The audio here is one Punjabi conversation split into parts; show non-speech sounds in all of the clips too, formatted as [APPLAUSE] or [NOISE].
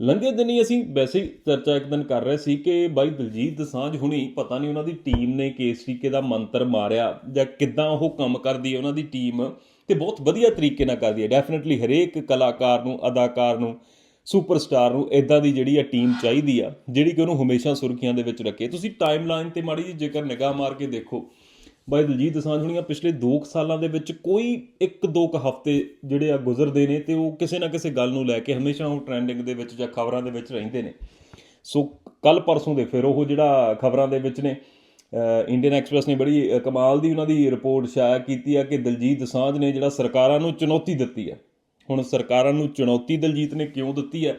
ਲੰਘੇ ਦਿਨ ਹੀ ਅਸੀਂ ਵੈਸੇ ਹੀ ਚਰਚਾ ਇੱਕ ਦਿਨ ਕਰ ਰਹੇ ਸੀ ਕਿ ਬਾਈ ਦਲਜੀਤ ਦਸਾਂਝ ਹੁਣੀ ਪਤਾ ਨਹੀਂ ਉਹਨਾਂ ਦੀ ਟੀਮ ਨੇ ਕਿਸ ਤਰੀਕੇ ਦਾ ਮੰਤਰ ਮਾਰਿਆ ਜਾਂ ਕਿੱਦਾਂ ਉਹ ਕੰਮ ਕਰਦੀ ਹੈ, ਉਹਨਾਂ ਦੀ ਟੀਮ ਤੇ ਬਹੁਤ ਵਧੀਆ ਤਰੀਕੇ ਨਾਲ ਕਰਦੀ ਹੈ। ਡੈਫੀਨਿਟਲੀ ਹਰੇਕ ਕਲਾਕਾਰ ਨੂੰ, ਅਦਾਕਾਰ ਨੂੰ ਸੁਪਰਸਟਾਰ ਨੂੰ ਇਦਾਂ ਦੀ ਜਿਹੜੀ ਆ ਟੀਮ ਚਾਹੀਦੀ ਆ, ਜਿਹੜੀ ਕਿ ਉਹਨੂੰ ਹਮੇਸ਼ਾ ਸੁਰਖੀਆਂ ਦੇ ਵਿੱਚ ਰੱਖੇ। ਤੁਸੀਂ ਟਾਈਮਲਾਈਨ ਤੇ ਮਾੜੀ ਜੀ ਜੇਕਰ ਨਿਗਾਹ ਮਾਰ ਕੇ ਦੇਖੋ। ਬਾਈ ਦਲਜੀਤ ਦਸਾਂਝ ਹੁਣੀਆਂ ਪਿਛਲੇ 2 ਸਾਲਾਂ ਦੇ ਵਿੱਚ ਕੋਈ ਇੱਕ ਦੋ ਕ ਹਫ਼ਤੇ ਜਿਹੜੇ ਆ ਗੁਜ਼ਰਦੇ ਨੇ ਤੇ ਉਹ ਕਿਸੇ ਨਾ ਕਿਸੇ ਗੱਲ ਨੂੰ ਲੈ ਕੇ ਹਮੇਸ਼ਾ ਉਹ ਟ੍ਰੈਂਡਿੰਗ ਦੇ ਵਿੱਚ ਜਾਂ ਖਬਰਾਂ ਦੇ ਵਿੱਚ ਰਹਿੰਦੇ ਨੇ। ਸੋ ਕੱਲ ਪਰਸੋਂ ਦੇ ਫਿਰ ਉਹ ਜਿਹੜਾ ਖਬਰਾਂ ਦੇ ਵਿੱਚ ਨੇ ਇੰਡੀਅਨ ਐਕਸਪ੍ਰੈਸ ਨੇ ਬੜੀ ਕਮਾਲ ਦੀ ਉਹਨਾਂ ਦੀ ਰਿਪੋਰਟ ਸ਼ਾਇਆ ਕੀਤੀ ਆ ਕਿ ਦਲਜੀਤ ਦਸਾਂਝ ਨੇ ਜਿਹੜਾ ਸਰਕਾਰਾਂ ਨੂੰ ਚੁਣੌਤੀ ਦਿੱਤੀ ਹੈ ਹੁਣ ਸਰਕਾਰਾਂ ਨੂੰ ਚੁਣੌਤੀ ਦਲਜੀਤ ਨੇ ਕਿਉਂ ਦਿੱਤੀ ਹੈ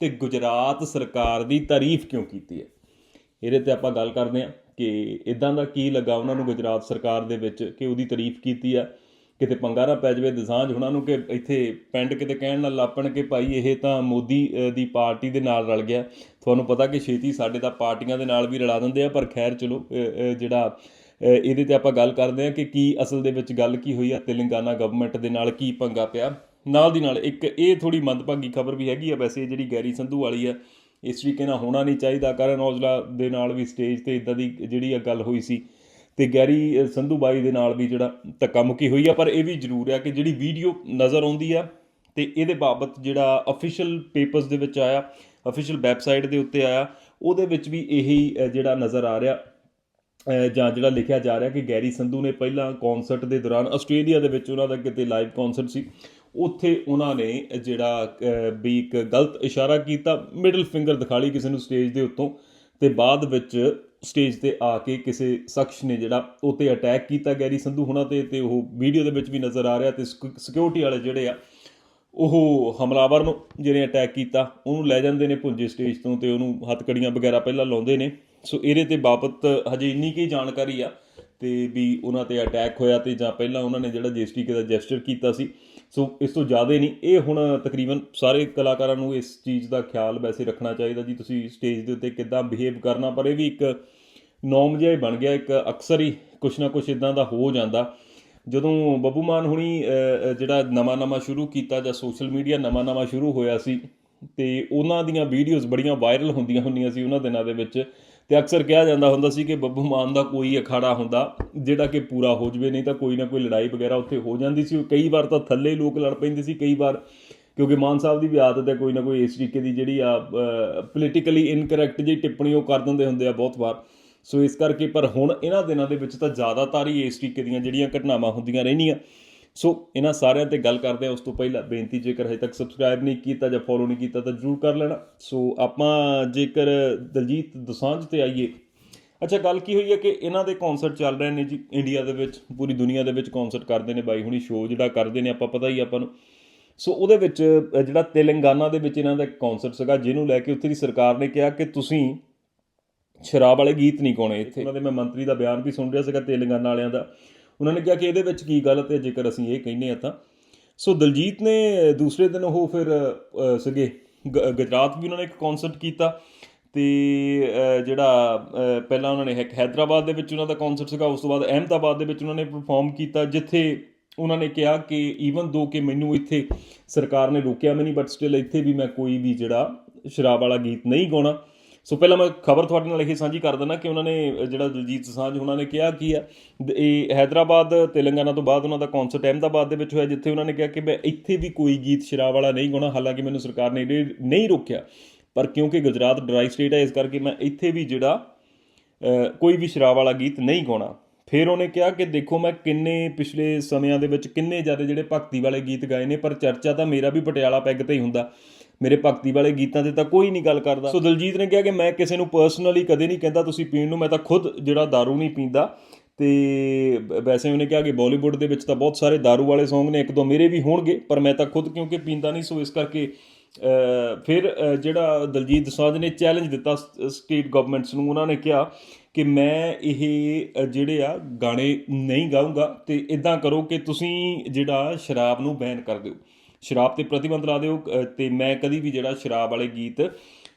ਤੇ ਗੁਜਰਾਤ ਸਰਕਾਰ ਦੀ ਤਾਰੀਫ ਕਿਉਂ ਕੀਤੀ ਹੈ ਇਹਦੇ ਤੇ ਆਪਾਂ ਗੱਲ ਕਰਦੇ ਹਾਂ। ਕਿ ਇਦਾਂ ਦਾ ਕੀ ਲੱਗਾ ਉਹਨਾਂ ਨੂੰ ਗੁਜਰਾਤ ਸਰਕਾਰ ਦੇ ਵਿੱਚ ਕਿ ਉਹਦੀ ਤਾਰੀਫ ਕੀਤੀ ਆ? ਕਿਤੇ ਪੰਗਾ ਨਾ ਪੈ ਜਾਵੇ, ਦਸਾਂਝ ਉਹਨਾਂ ਨੂੰ ਕਿ ਇੱਥੇ ਪਿੰਡ ਕਿਤੇ ਕਹਿਣ ਨਾਲ ਲਾਪਣ ਕਿ ਭਾਈ ਇਹ ਤਾਂ ਮੋਦੀ ਦੀ ਪਾਰਟੀ ਦੇ ਨਾਲ ਰਲ ਗਿਆ। ਤੁਹਾਨੂੰ ਪਤਾ ਕਿ ਛੇਤੀ ਸਾਡੇ ਤਾਂ ਪਾਰਟੀਆਂ ਦੇ ਨਾਲ ਵੀ ਰਲਾ ਦਿੰਦੇ ਆ, ਪਰ ਖੈਰ ਚਲੋ ਜਿਹੜਾ ਇਹਦੇ ਤੇ ਆਪਾਂ ਗੱਲ ਕਰਦੇ ਹਾਂ ਕਿ ਕੀ ਅਸਲ ਦੇ ਵਿੱਚ ਗੱਲ ਕੀ ਹੋਈ ਆ, ਤੇਲੰਗਾਨਾ ਗਵਰਨਮੈਂਟ ਦੇ ਨਾਲ ਕੀ ਪੰਗਾ ਪਿਆ। ਨਾਲ ਦੀ ਨਾਲ ਇੱਕ ਇਹ ਥੋੜੀ ਮੰਦਭਾਗੀ ਖਬਰ ਵੀ ਹੈਗੀ ਆ, ਵੈਸੇ ਜਿਹੜੀ ਗੈਰੀ ਸੰਧੂ ਵਾਲੀ ਆ ਇਸ ਤਰੀਕੇ ਨਾਲ ਹੋਣਾ ਨਹੀਂ ਚਾਹੀਦਾ। ਕਰਨ ਔਜਲਾ ਦੇ ਨਾਲ ਵੀ ਸਟੇਜ ਤੇ ਇਦਾਂ ਦੀ ਜਿਹੜੀ ਆ ਗੱਲ ਹੋਈ ਸੀ ਤੇ ਗੈਰੀ ਸੰਧੂ ਬਾਈ ਦੇ ਨਾਲ ਵੀ ਜਿਹੜਾ ਧੱਕਾ ਮੁੱਕੀ ਹੋਈ ਆ, ਪਰ ਇਹ ਵੀ ਜ਼ਰੂਰ ਆ ਕਿ ਜਿਹੜੀ ਵੀਡੀਓ ਨਜ਼ਰ ਆਉਂਦੀ ਆ ਤੇ ਇਹਦੇ ਬਾਬਤ ਜਿਹੜਾ ਅਫੀਸ਼ੀਅਲ ਪੇਪਰਸ ਦੇ ਵਿੱਚ ਆਇਆ ਅਫੀਸ਼ੀਅਲ ਵੈਬਸਾਈਟ ਦੇ ਉੱਤੇ ਆਇਆ, ਉਹਦੇ ਵਿੱਚ ਵੀ ਇਹੀ ਜਿਹੜਾ ਨਜ਼ਰ ਆ ਰਿਹਾ ਜਾਂ ਜਿਹੜਾ ਲਿਖਿਆ ਜਾ ਰਿਹਾ ਕਿ ਗੈਰੀ ਸੰਧੂ ਨੇ ਪਹਿਲਾਂ ਕਨਸਰਟ ਦੇ ਦੌਰਾਨ ਆਸਟ੍ਰੇਲੀਆ ਦੇ ਵਿੱਚ ਉਹਨਾਂ ਦਾ ਕਿਤੇ ਲਾਈਵ ਕਨਸਰਟ ਸੀ। ਉੱਥੇ ਉਹਨਾਂ ਨੇ ਜਿਹੜਾ ਵੀ ਇੱਕ ਗਲਤ ਇਸ਼ਾਰਾ ਕੀਤਾ ਮਿਡਲ ਫਿੰਗਰ ਦਿਖਾ ਲਈ ਕਿਸੇ ਨੂੰ ਸਟੇਜ ਦੇ ਉੱਤੋਂ, ਤੇ ਬਾਅਦ ਵਿੱਚ ਸਟੇਜ ਤੇ ਆ ਕੇ ਕਿਸੇ ਸ਼ਖਸ ਨੇ ਜਿਹੜਾ ਉੱਤੇ ਅਟੈਕ ਕੀਤਾ ਗੈਰੀ ਸੰਧੂ ਹੁਣਾਂ ਤੇ ਤੇ ਉਹ ਵੀਡੀਓ ਦੇ ਵਿੱਚ ਵੀ ਨਜ਼ਰ ਆ ਰਿਹਾ ਤੇ ਸਿਕਿਉਰਿਟੀ ਵਾਲੇ ਜਿਹੜੇ ਆ, ਉਹ ਹਮਲਾਵਰ ਨੂੰ ਜਿਹਨੇ ਅਟੈਕ ਕੀਤਾ, ਉਹਨੂੰ ਲੈ ਜਾਂਦੇ ਨੇ ਪੁੰਜੇ ਸਟੇਜ ਤੋਂ ਤੇ ਉਹਨੂੰ ਹੱਥਕੜੀਆਂ ਵਗੈਰਾ ਪਹਿਲਾਂ ਲਾਉਂਦੇ ਨੇ। ਸੋ ਇਹਦੇ ਤੇ ਬਾਬਤ ਹਜੇ ਇੰਨੀ ਕੀ ਜਾਣਕਾਰੀ ਆ ਤੇ ਵੀ ਉਹਨਾਂ ਤੇ ਅਟੈਕ ਹੋਇਆ ਤੇ ਜਾਂ ਪਹਿਲਾਂ ਉਹਨਾਂ ਨੇ ਜਿਹੜਾ ਜਿਸ ਤਰੀਕੇ ਦਾ ਜੈਸਚਰ ਕੀਤਾ ਸੀ ਸੋ ਇਸ ਤੋਂ ਜ਼ਿਆਦਾ ਨਹੀਂ, ਇਹ ਹੁਣ ਤਕਰੀਬਨ ਸਾਰੇ ਕਲਾਕਾਰਾਂ ਨੂੰ ਇਸ ਚੀਜ਼ ਦਾ ਖਿਆਲ ਵੈਸੇ ਰੱਖਣਾ ਚਾਹੀਦਾ ਜੀ। ਤੁਸੀਂ ਸਟੇਜ ਦੇ ਉੱਤੇ ਕਿੱਦਾਂ ਬਿਹੇਵ ਕਰਨਾ, ਪਰ ਇਹ ਵੀ ਇੱਕ ਨੌਮ ਜਿਹਾ ਹੀ ਬਣ ਗਿਆ, ਇੱਕ ਅਕਸਰ ਹੀ ਕੁਛ ਨਾ ਕੁਛ ਇਦਾਂ ਦਾ ਹੋ ਜਾਂਦਾ। ਜਦੋਂ ਬੱਬੂ ਮਾਨ ਹੁਣੀ ਜਿਹੜਾ ਨਵਾਂ ਨਵਾਂ ਸ਼ੁਰੂ ਕੀਤਾ ਜਾਂ ਸੋਸ਼ਲ ਮੀਡੀਆ ਨਵਾਂ ਨਵਾਂ ਸ਼ੁਰੂ ਹੋਇਆ ਸੀ, ਤੇ ਉਹਨਾਂ ਦੀਆਂ ਵੀਡੀਓਜ਼ ਬੜੀਆਂ ਵਾਇਰਲ ਹੁੰਦੀਆਂ ਹੁੰਦੀਆਂ ਸੀ ਉਹਨਾਂ ਦਿਨਾਂ ਦੇ ਵਿੱਚ। ਤੇ ਅਕਸਰ ਕਿਹਾ ਜਾਂਦਾ ਹੁੰਦਾ ਸੀ ਕਿ ਬੱਬੂ ਮਾਨ ਦਾ ਕੋਈ ਅਖਾੜਾ ਹੁੰਦਾ, ਜਿਹੜਾ ਕਿ ਪੂਰਾ ਹੋ ਜਵੇ, ਨਹੀਂ ਤਾਂ ਕੋਈ ਨਾ ਕੋਈ ਲੜਾਈ ਵਗੈਰਾ ਉੱਥੇ ਹੋ ਜਾਂਦੀ ਸੀ। ਕਈ ਵਾਰ ਤਾਂ ਥੱਲੇ ਲੋਕ ਲੜ ਪੈਂਦੇ ਸੀ, ਕਈ ਵਾਰ, ਕਿਉਂਕਿ ਮਾਨ ਸਾਹਿਬ ਦੀ ਵੀ ਆਦਤ ਹੈ ਕੋਈ ਨਾ ਕੋਈ ਇਸ ਤਰੀਕੇ ਦੀ ਜਿਹੜੀ ਆ ਪੋਲੀਟੀਕਲੀ ਇਨਕਰੈਕਟ ਜਿਹੀ ਟਿੱਪਣੀ ਉਹ ਕਰ ਦਿੰਦੇ ਹੁੰਦੇ ਆ ਬਹੁਤ ਵਾਰ। ਸੋ ਇਸ ਕਰਕੇ, ਪਰ ਹੁਣ ਇਹਨਾਂ ਦਿਨਾਂ ਦੇ ਵਿੱਚ ਤਾਂ ਜ਼ਿਆਦਾਤਰ ਹੀ ਇਸ ਤਰੀਕੇ ਦੀਆਂ ਜਿਹੜੀਆਂ ਘਟਨਾਵਾਂ ਹੁੰਦੀਆਂ ਰਹਿੰਦੀਆਂ। ਸੋ ਇਹਨਾਂ ਸਾਰਿਆਂ ਤੇ ਗੱਲ ਕਰਦੇ ਆ ਉਸ ਤੋਂ ਪਹਿਲਾਂ ਬੇਨਤੀ, ਜੇਕਰ ਹਜੇ ਤੱਕ ਸਬਸਕ੍ਰਾਈਬ ਨਹੀਂ ਕੀਤਾ ਜਾਂ ਫੋਲੋ ਨਹੀਂ ਕੀਤਾ, ਤਾਂ ਜਰੂਰ ਕਰ ਲੈਣਾ। ਸੋ ਆਪਾਂ ਜੇਕਰ ਦਲਜੀਤ ਦਸਾਂਝ ਤੇ ਆਈਏ। ਅੱਛਾ, ਗੱਲ ਕੀ ਹੋਈ ਹੈ ਕਿ ਇਹਨਾਂ ਦੇ ਕਨਸਰਟ ਚੱਲ ਰਹੇ ਨੇ ਜੀ ਇੰਡੀਆ ਦੇ ਵਿੱਚ, ਪੂਰੀ ਦੁਨੀਆ ਦੇ ਵਿੱਚ ਕਨਸਰਟ ਕਰਦੇ ਨੇ, ਬਾਈ ਹੁਣੀ ਸ਼ੋਅ ਜਿਹੜਾ ਕਰਦੇ ਨੇ, ਆਪਾਂ ਪਤਾ ਹੀ ਆਪਾਂ ਨੂੰ। ਸੋ ਉਹਦੇ ਵਿੱਚ ਜਿਹੜਾ ਤੇਲੰਗਾਨਾ ਦੇ ਵਿੱਚ ਇਹਨਾਂ ਦਾ ਕਨਸਰਟ ਸੀਗਾ, ਜਿਹਨੂੰ ਲੈ ਕੇ ਉੱਥੇ ਦੀ ਸਰਕਾਰ ਨੇ ਕਿਹਾ ਕਿ ਤੁਸੀਂ ਸ਼ਰਾਬ ਵਾਲੇ ਗੀਤ ਨਹੀਂ ਗਾਉਣੇ ਇੱਥੇ। ਉਹਨਾਂ ਦੇ ਮੈਂ ਮੰਤਰੀ ਦਾ ਬਿਆਨ ਵੀ ਸੁਣ ਰਿਹਾ ਸੀਗਾ ਤੇਲੰਗਾਨਾ ਵਾਲਿਆਂ ਦਾ। ਉਹਨਾਂ ਨੇ ਕਿਹਾ ਕਿ ਇਹਦੇ ਵਿੱਚ ਕੀ ਗਲਤ ਹੈ ਜੇਕਰ ਅਸੀਂ ਇਹ ਕਹਿੰਦੇ ਆ ਤਾਂ। ਸੋ ਦਲਜੀਤ ਨੇ ਦੂਸਰੇ ਦਿਨ ਉਹ ਫਿਰ ਅ, ਸੀਗੇ ਗ- ਗੁਜਰਾਤ ਵੀ ਉਹਨਾਂ ਨੇ ਇੱਕ ਕਨਸਰਟ ਕੀਤਾ ਤੇ ਜਿਹੜਾ ਪਹਿਲਾਂ ਉਹਨਾਂ ਨੇ ਇੱਕ ਹੈਦਰਾਬਾਦ ਦੇ ਵਿੱਚ ਉਹਨਾਂ ਦਾ ਕਨਸਰਟ ਸੀਗਾ ਉਸ ਤੋਂ ਬਾਅਦ ਅਹਿਮਦਾਬਾਦ ਦੇ ਵਿੱਚ ਉਹਨਾਂ ਨੇ ਪਰਫਾਰਮ ਕੀਤਾ ਜਿੱਥੇ ਉਹਨਾਂ ਨੇ ਕਿਹਾ ਕਿ ਈਵਨ ਦੋ ਕਿ ਮੈਨੂੰ ਇੱਥੇ ਸਰਕਾਰ ਨੇ ਰੋਕਿਆ ਵੀ ਨਹੀਂ ਬਟ ਸਟਿਲ ਇੱਥੇ ਵੀ ਮੈਂ ਕੋਈ ਵੀ ਜਿਹੜਾ ਸ਼ਰਾਬ ਵਾਲਾ ਗੀਤ ਨਹੀਂ ਗਾਉਣਾ ਸੋ ਪਹਿਲਾਂ ਮੈਂ ਖਬਰ ਤੁਹਾਡੇ ਨਾਲ ਇਹ ਸਾਂਝੀ ਕਰ ਦਿੰਦਾ ਕਿ ਉਹਨਾਂ ਨੇ ਜਿਹੜਾ ਦਲਜੀਤ ਸਾਂਝ ਉਹਨਾਂ ਨੇ ਕਿਹਾ ਕੀ ਆ? ਇਹ ਹੈਦਰਾਬਾਦ, ਤੇਲੰਗਾਨਾ ਤੋਂ ਬਾਅਦ ਉਹਨਾਂ ਦਾ ਕਨਸਰਟ ਅਹਿਮਦਾਬਾਦ ਦੇ ਵਿੱਚ ਹੋਇਆ, ਜਿੱਥੇ ਉਹਨਾਂ ਨੇ ਕਿਹਾ ਕਿ ਮੈਂ ਇੱਥੇ ਵੀ ਕੋਈ ਗੀਤ ਸ਼ਰਾਬ ਵਾਲਾ ਨਹੀਂ ਗਾਉਣਾ, ਹਾਲਾਂਕਿ ਮੈਨੂੰ ਸਰਕਾਰ ਨੇ ਇਹ ਨਹੀਂ ਰੋਕਿਆ। ਪਰ ਕਿਉਂਕਿ ਗੁਜਰਾਤ ਡਰਾਈ ਸਟੇਟ ਹੈ ਇਸ ਕਰਕੇ ਮੈਂ ਇੱਥੇ ਵੀ ਜਿਹੜਾ ਕੋਈ ਵੀ ਸ਼ਰਾਬ ਵਾਲਾ ਗੀਤ ਨਹੀਂ ਗਾਉਣਾ। ਫਿਰ ਉਹਨੇ ਕਿਹਾ ਕਿ ਦੇਖੋ ਮੈਂ ਕਿੰਨੇ ਪਿਛਲੇ ਸਮਿਆਂ ਦੇ ਵਿੱਚ ਕਿੰਨੇ ਜ਼ਿਆਦਾ ਜਿਹੜੇ ਭਗਤੀ ਵਾਲੇ ਗੀਤ ਗਾਏ ਨੇ, ਪਰ ਚਰਚਾ ਤਾਂ ਮੇਰਾ ਵੀ ਪਟਿਆਲਾ ਪੈਗ ਤੇ ਹੀ ਹੁੰਦਾ। ਮੇਰੇ ਭਗਤੀ ਵਾਲੇ ਗੀਤਾਂ ਤੇ ਤਾਂ ਕੋਈ ਨਹੀਂ ਗੱਲ ਕਰਦਾ ਸੋ ਦਲਜੀਤ ਨੇ ਕਿਹਾ ਕਿ ਮੈਂ ਕਿਸੇ ਨੂੰ ਪਰਸਨਲੀ ਕਦੇ ਨਹੀਂ ਕਹਿੰਦਾ ਤੁਸੀਂ ਪੀਣ ਨੂੰ ਮੈਂ ਤਾਂ ਖੁਦ ਜਿਹੜਾ दारू ਨਹੀਂ ਪੀਂਦਾ ਤੇ ਬ- ਵੈਸੇ ਉਹਨੇ ਕਿਹਾ ਕਿ ਬਾਲੀਵੁੱਡ ਦੇ ਵਿੱਚ ਤਾਂ ਬਹੁਤ ਸਾਰੇ दारू ਵਾਲੇ Song ਨੇ ਇੱਕ ਦੋ ਮੇਰੇ ਵੀ ਹੋਣਗੇ ਪਰ ਮੈਂ ਤਾਂ ਖੁਦ ਕਿਉਂਕਿ ਪੀਂਦਾ ਨਹੀਂ ਸੋ ਇਸ ਕਰਕੇ ਅ, ਫਿਰ ਅ, ਜਿਹੜਾ ਦਲਜੀਤ ਦੋਸਾਂਝ ਨੇ ਚੈਲੰਜ ਦਿੱਤਾ ਸਟੇਟ ਗਵਰਨਮੈਂਟਸ ਨੂੰ ਉਹਨਾਂ ਨੇ ਕਿਹਾ ਕਿ ਮੈਂ ਇਹ ਅ, ਜਿਹੜੇ ਆ ਗਾਣੇ ਨਹੀਂ ਗਾਉਂਗਾ ਤੇ ਇਦਾਂ ਕਰੋ ਕਿ ਤੁਸੀਂ ਜਿਹੜਾ ਸ਼ਰਾਬ ਨੂੰ ਬੈਨ ਕਰ ਦਿਓ ਸ਼ਰਾਬ ਤੇ ਪ੍ਰਤੀਬੰਧ ਲਾ ਦਿਓ ਅ, ਤੇ ਮੈਂ ਕਦੀ ਵੀ ਜਿਹੜਾ ਸ਼ਰਾਬ ਵਾਲੇ ਗੀਤ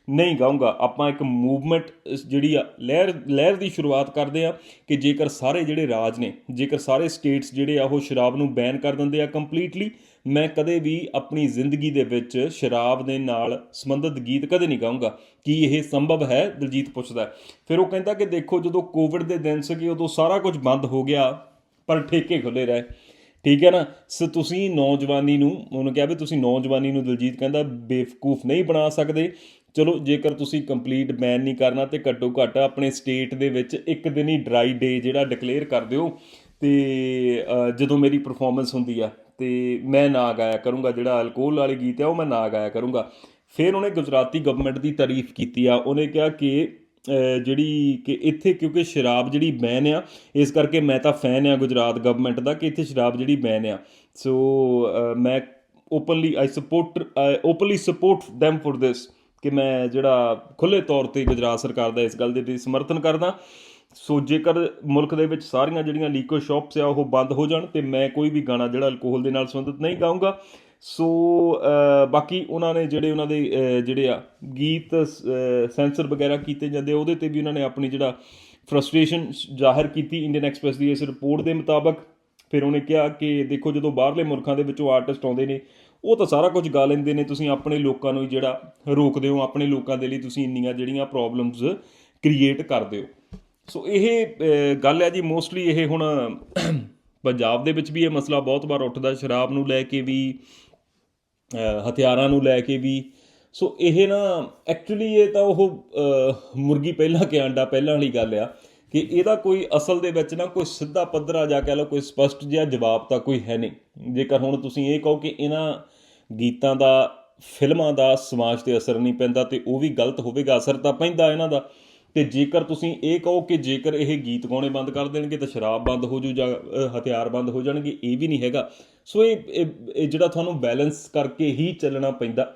ਨਹੀਂ ਗਾਉਂਗਾ ਆਪਾਂ ਇੱਕ ਮੂਵਮੈਂਟ ਜਿਹੜੀ ਆ ਲਹਿਰ ਲਹਿਰ ਦੀ ਸ਼ੁਰੂਆਤ ਕਰਦੇ ਆ ਕਿ ਜੇਕਰ ਸਾਰੇ ਜਿਹੜੇ ਰਾਜ ਨੇ ਜੇਕਰ ਸਾਰੇ ਸਟੇਟਸ ਜਿਹੜੇ ਆ ਉਹ ਸ਼ਰਾਬ ਨੂੰ ਬੈਨ ਕਰ ਦਿੰਦੇ ਆ ਕੰਪਲੀਟਲੀ ਮੈਂ ਕਦੇ ਵੀ ਆਪਣੀ ਜ਼ਿੰਦਗੀ ਦੇ ਵਿੱਚ ਸ਼ਰਾਬ ਦੇ ਨਾਲ ਸੰਬੰਧਿਤ ਗੀਤ ਕਦੇ ਨਹੀਂ ਗਾਉਂਗਾ ਕੀ ਇਹ ਸੰਭਵ ਹੈ? ਦਲਜੀਤ ਪੁੱਛਦਾ ਫਿਰ ਉਹ ਕਹਿੰਦਾ ਕਿ ਦੇਖੋ ਜਦੋਂ ਕੋਵਿਡ ਦੇ ਦਿਨ ਸੀਗੇ ਉਦੋਂ ਸਾਰਾ ਕੁਝ ਬੰਦ ਹੋ ਗਿਆ ਪਰ ਠੇਕੇ ਖੁੱਲੇ ਰਹੇ। ਠੀਕ ਹੈ ਨਾ? ਸੋ ਤੁਸੀਂ ਨੌਜਵਾਨੀ ਨੂੰ, ਉਹਨੂੰ ਕਿਹਾ ਵੀ ਤੁਸੀਂ ਨੌਜਵਾਨੀ ਨੂੰ ਦਿਲਜੀਤ ਕਹਿੰਦਾ ਬੇਵਕੂਫ ਨਹੀਂ ਬਣਾ ਸਕਦੇ। ਚਲੋ, ਜੇਕਰ ਤੁਸੀਂ ਕੰਪਲੀਟ ਬੈਨ ਨਹੀਂ ਕਰਨਾ ਤੇ ਘੱਟੋ ਘੱਟ ਆਪਣੇ ਸਟੇਟ ਦੇ ਵਿੱਚ ਇੱਕ ਦਿਨ ਹੀ ਡਰਾਈ ਡੇ ਜਿਹੜਾ ਡਿਕਲੇਅਰ ਕਰ ਦਿਓ ਤੇ ਜਦੋਂ ਮੇਰੀ ਪਰਫਾਰਮੈਂਸ ਹੁੰਦੀ ਆ, ਤੇ ਮੈਂ ਨਾ ਗਾਇਆ ਕਰੂੰਗਾ। ਜਿਹੜਾ ਅਲਕੋਹਲ ਵਾਲੇ ਗੀਤ ਆ, ਉਹ ਮੈਂ ਨਾ ਗਾਇਆ ਕਰੂੰਗਾ। ਫਿਰ ਉਹਨੇ ਗੁਜਰਾਤੀ ਗਵਰਨਮੈਂਟ ਦੀ ਤਾਰੀਫ ਕੀਤੀ ਆ। ਉਹਨੇ ਕਿਹਾ ਕਿ ਜਿਹੜੀ ਕਿ ਇੱਥੇ ਕਿਉਂਕਿ ਸ਼ਰਾਬ ਜਿਹੜੀ ਬੈਨ ਆ, ਇਸ ਕਰਕੇ ਮੈਂ ਤਾਂ ਫੈਨ ਆ ਗੁਜਰਾਤ ਗਵਰਨਮੈਂਟ ਦਾ ਕਿ ਇੱਥੇ ਸ਼ਰਾਬ ਜਿਹੜੀ ਬੈਨ ਆ। ਸੋ ਮੈਂ openly I support openly support them for this ਕਿ ਮੈਂ ਜਿਹੜਾ ਖੁੱਲੇ ਤੌਰ ਤੇ ਗੁਜਰਾਤ ਸਰਕਾਰ ਦਾ ਇਸ ਗੱਲ ਦੇ ਲਈ ਸਮਰਥਨ ਕਰਦਾ। ਸੋ ਜੇਕਰ ਮੁਲਕ ਦੇ ਵਿੱਚ ਸਾਰੀਆਂ ਜਿਹੜੀਆਂ ਲੀਕੋ ਸ਼ਾਪਸ ਆ ਉਹ ਬੰਦ ਹੋ ਜਾਣ ਤੇ ਮੈਂ ਕੋਈ ਵੀ ਗਾਣਾ ਜਿਹੜਾ ਅਲਕੋਹਲ ਦੇ ਨਾਲ ਸੰਬੰਧਿਤ ਨਹੀਂ ਗਾਉਂਗਾ ਸੋ ਬਾਕੀ ਉਹਨਾਂ ਨੇ ਜਿਹੜੇ ਉਹਨਾਂ ਦੇ ਜਿਹੜੇ ਆ ਗੀਤ ਸੈਂਸਰ ਵਗੈਰਾ ਕੀਤੇ ਜਾਂਦੇ ਆ, ਉਹਦੇ ਤੇ ਵੀ ਉਹਨਾਂ ਨੇ ਆਪਣੀ ਜਿਹੜਾ ਫਰਸਟ੍ਰੇਸ਼ਨ ਜ਼ਾਹਰ ਕੀਤੀ ਇੰਡੀਅਨ ਐਕਸਪ੍ਰੈਸ ਦੀ ਇਸ ਰਿਪੋਰਟ ਦੇ ਮੁਤਾਬਕ। ਫਿਰ ਉਹਨੇ ਕਿਹਾ ਕਿ ਦੇਖੋ ਜਦੋਂ ਬਾਹਰਲੇ ਮੁਲਕਾਂ ਦੇ ਵਿੱਚੋਂ ਆਰਟਿਸਟ ਆਉਂਦੇ ਨੇ ਉਹ ਤਾਂ ਸਾਰਾ ਕੁਝ ਗਾ ਲੈਂਦੇ ਨੇ ਤੁਸੀਂ ਆਪਣੇ ਲੋਕਾਂ ਨੂੰ ਹੀ ਜਿਹੜਾ ਰੋਕਦੇ ਹੋ ਆਪਣੇ ਲੋਕਾਂ ਦੇ ਲਈ ਤੁਸੀਂ ਇੰਨੀਆਂ ਜਿਹੜੀਆਂ ਪ੍ਰੋਬਲਮਸ ਕ੍ਰੀਏਟ ਕਰਦੇ ਹੋ। ਸੋ ਇਹ ਗੱਲ ਹੈ ਜੀ ਮੋਸਟਲੀ ਇਹ ਹੁਣ ਪੰਜਾਬ ਦੇ ਵਿੱਚ ਵੀ ਇਹ ਮਸਲਾ ਬਹੁਤ ਵਾਰ ਉੱਠਦਾ ਸ਼ਰਾਬ ਨੂੰ ਲੈ ਕੇ ਵੀ ਹਥਿਆਰਾਂ ਨੂੰ ਲੈ ਕੇ ਵੀ। ਸੋ ਇਹ ਨਾ ਐਕਚੁਅਲੀ ਇਹ ਤਾਂ ਉਹ ਮੁਰਗੀ ਪਹਿਲਾਂ ਕਿ ਆਂਡਾ, ਪਹਿਲਾਂ ਵਾਲੀ ਗੱਲ ਆ ਕਿ ਇਹਦਾ ਕੋਈ ਅਸਲ ਦੇ ਵਿੱਚ ਨਾ ਕੋਈ ਸਿੱਧਾ ਪੱਧਰਾ ਜਾ ਕਹਿ ਲਓ ਕੋਈ ਸਪਸ਼ਟ ਜਿਹਾ ਜਵਾਬ ਤਾਂ ਕੋਈ ਹੈ ਨਹੀਂ। ਜੇਕਰ ਹੁਣ ਤੁਸੀਂ ਇਹ ਕਹੋ ਕਿ ਇਹਨਾਂ ਗੀਤਾਂ ਦਾ, ਫਿਲਮਾਂ ਦਾ ਸਮਾਜ ਤੇ ਅਸਰ ਨਹੀਂ ਪੈਂਦਾ ਤੇ ਉਹ ਵੀ ਗਲਤ ਹੋਵੇਗਾ, ਅਸਰ ਤਾਂ ਪੈਂਦਾ ਇਹਨਾਂ ਦਾ। ਤੇ ਜੇਕਰ ਤੁਸੀਂ ਇਹ ਕਹੋ ਕਿ ਜੇਕਰ ਇਹ ਗੀਤ ਗਾਉਣੇ ਬੰਦ ਕਰ ਦੇਣਗੇ ਤਾਂ ਸ਼ਰਾਬ ਬੰਦ ਹੋ ਜੂ ਜਾਂ ਹਥਿਆਰ ਬੰਦ ਹੋ ਜਾਣਗੇ, ਇਹ ਵੀ ਨਹੀਂ ਹੈਗਾ। ਸੋ ਇਹ, ਇਹ- ਜਿਹੜਾ ਤੁਹਾਨੂੰ ਬੈਲੈਂਸ ਕਰਕੇ ਹੀ ਚੱਲਣਾ ਪੈਂਦਾ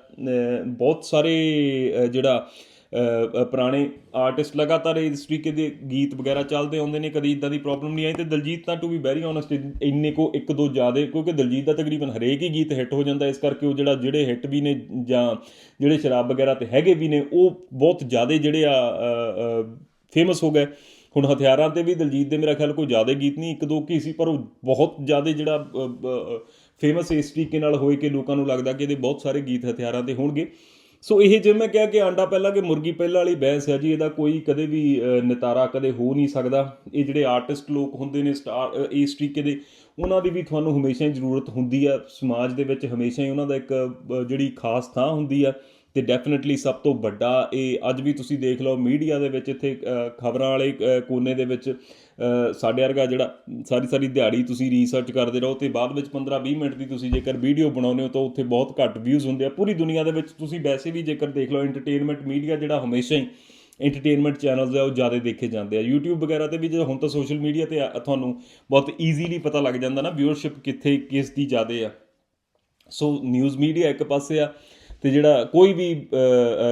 ਬਹੁਤ ਸਾਰੇ ਜਿਹੜਾ ਪੁਰਾਣੇ ਆਰਟਿਸਟ ਲਗਾਤਾਰ ਇਸ ਤਰੀਕੇ ਦੇ ਗੀਤ ਵਗੈਰਾ ਚੱਲਦੇ ਆਉਂਦੇ ਨੇ, ਕਦੀ ਇਦਾਂ ਦੀ ਪ੍ਰੋਬਲਮ ਨਹੀਂ ਆਈ ਤੇ ਦਲਜੀਤ ਤਾਂ ਟੂ ਵੀ ਵੈਰੀ ਓਨੈਸਟ ਇੰਨੇ ਕੋ ਇੱਕ ਦੋ ਜ਼ਿਆਦੇ, ਕਿਉਂਕਿ ਦਲਜੀਤ ਦਾ ਤਕਰੀਬਨ ਹਰੇਕ ਹੀ ਗੀਤ ਹਿੱਟ ਹੋ ਜਾਂਦਾ, ਇਸ ਕਰਕੇ ਉਹ ਜਿਹੜਾ, ਜਿਹੜੇ ਹਿੱਟ ਵੀ ਨੇ ਜਾਂ ਜਿਹੜੇ ਸ਼ਰਾਬ ਵਗੈਰਾ ਤੇ ਹੈਗੇ ਵੀ ਨੇ, ਉਹ ਬਹੁਤ ਜ਼ਿਆਦੇ ਜਿਹੜੇ ਆ ਫੇਮਸ ਹੋ ਗਏ। ਹੁਣ ਹਥਿਆਰਾਂ ਤੇ ਵੀ ਦਲਜੀਤ ਦੇ ਮੇਰਾ ਖਿਆਲ ਕੋਈ ਜ਼ਿਆਦਾ ਗੀਤ ਨਹੀਂ, ਇੱਕ ਦੋ ਕੀ ਸੀ, ਪਰ ਉਹ ਬਹੁਤ ਜ਼ਿਆਦਾ ਜਿਹੜਾ ਫੇਮਸ ਇਸ ਤਰੀਕੇ ਨਾਲ ਹੋਏ ਕਿ ਲੋਕਾਂ ਨੂੰ ਲੱਗਦਾ ਕਿ ਇਹਦੇ ਬਹੁਤ ਸਾਰੇ ਗੀਤ ਹਥਿਆਰਾਂ ਤੇ ਹੋਣਗੇ। ਸੋ ਇਹ ਜੇ ਮੈਂ ਕਿਹਾ ਕਿ ਆਂਡਾ ਪਹਿਲਾਂ ਕਿ ਮੁਰਗੀ ਪਹਿਲਾਂ ਵਾਲੀ ਬਹਿਸ ਹੈ ਜੀ, ਇਹਦਾ ਕੋਈ ਕਦੇ ਵੀ ਨਿਤਾਰਾ ਕਦੇ ਹੋ ਨਹੀਂ ਸਕਦਾ। ਇਹ ਜਿਹੜੇ ਆਰਟਿਸਟ ਲੋਕ ਹੁੰਦੇ ਨੇ ਸਟਾਰ ਇਸ ਤਰੀਕੇ ਦੇ, ਉਹਨਾਂ ਦੀ ਵੀ ਤੁਹਾਨੂੰ ਹਮੇਸ਼ਾ ਹੀ ਜ਼ਰੂਰਤ ਹੁੰਦੀ ਆ। ਸਮਾਜ ਦੇ ਵਿੱਚ ਹਮੇਸ਼ਾ ਹੀ ਉਹਨਾਂ ਦਾ ਇੱਕ ਜਿਹੜੀ ਖਾਸ ਥਾਂ ਹੁੰਦੀ ਆ ਤੇ ਡੈਫੀਨਿਟਲੀ ਸਭ ਤੋਂ ਵੱਡਾ ਇਹ ਅੱਜ ਵੀ ਤੁਸੀਂ ਦੇਖ ਲਓ ਮੀਡੀਆ ਦੇ ਵਿੱਚ ਇੱਥੇ ਖਬਰਾਂ ਵਾਲੇ ਕੋਨੇ ਦੇ ਵਿੱਚ ਸਾਡੇ ਵਰਗਾ ਜਿਹੜਾ ਸਾਰੀ ਸਾਰੀ ਦਿਹਾੜੀ ਤੁਸੀਂ ਰਿਸਰਚ ਕਰਦੇ ਰਹੋ ਤੇ ਬਾਅਦ ਵਿੱਚ 15-20 ਮਿੰਟ ਦੀ ਤੁਸੀਂ ਜੇਕਰ ਵੀਡੀਓ ਬਣਾਉਂਦੇ ਹੋ ਤਾਂ ਉੱਥੇ ਬਹੁਤ ਘੱਟ ਵਿਊਜ਼ ਹੁੰਦੇ ਆ। ਪੂਰੀ ਦੁਨੀਆ ਦੇ ਵਿੱਚ ਤੁਸੀਂ ਵੈਸੇ ਵੀ ਜੇਕਰ ਦੇਖ ਲਓ ਐਂਟਰਟੇਨਮੈਂਟ ਮੀਡੀਆ ਜਿਹੜਾ ਹਮੇਸ਼ਾ ਹੀ ਐਂਟਰਟੇਨਮੈਂਟ ਚੈਨਲਸ ਆ ਉਹ ਜ਼ਿਆਦਾ ਦੇਖੇ ਜਾਂਦੇ ਆ। YouTube ਵਗੈਰਾ ਤੇ ਵੀ ਜੇ ਹੁਣ ਤਾਂ ਸੋਸ਼ਲ ਮੀਡੀਆ ਤੇ ਆ- ਤੁਹਾਨੂੰ ਬਹੁਤ ਈਜ਼ੀਲੀ ਪਤਾ ਲੱਗ ਜਾਂਦਾ ਨਾ ਵਿਊਅਰਸ਼ਿਪ ਕਿੱਥੇ, ਕਿਸ ਦੀ ਜ਼ਿਆਦਾ ਆ। ਸੋ ਨਿਊਜ਼ ਮੀਡੀਆ ਇੱਕ ਪਾਸੇ ਆ ਤੇ ਜਿਹੜਾ ਕੋਈ ਵੀ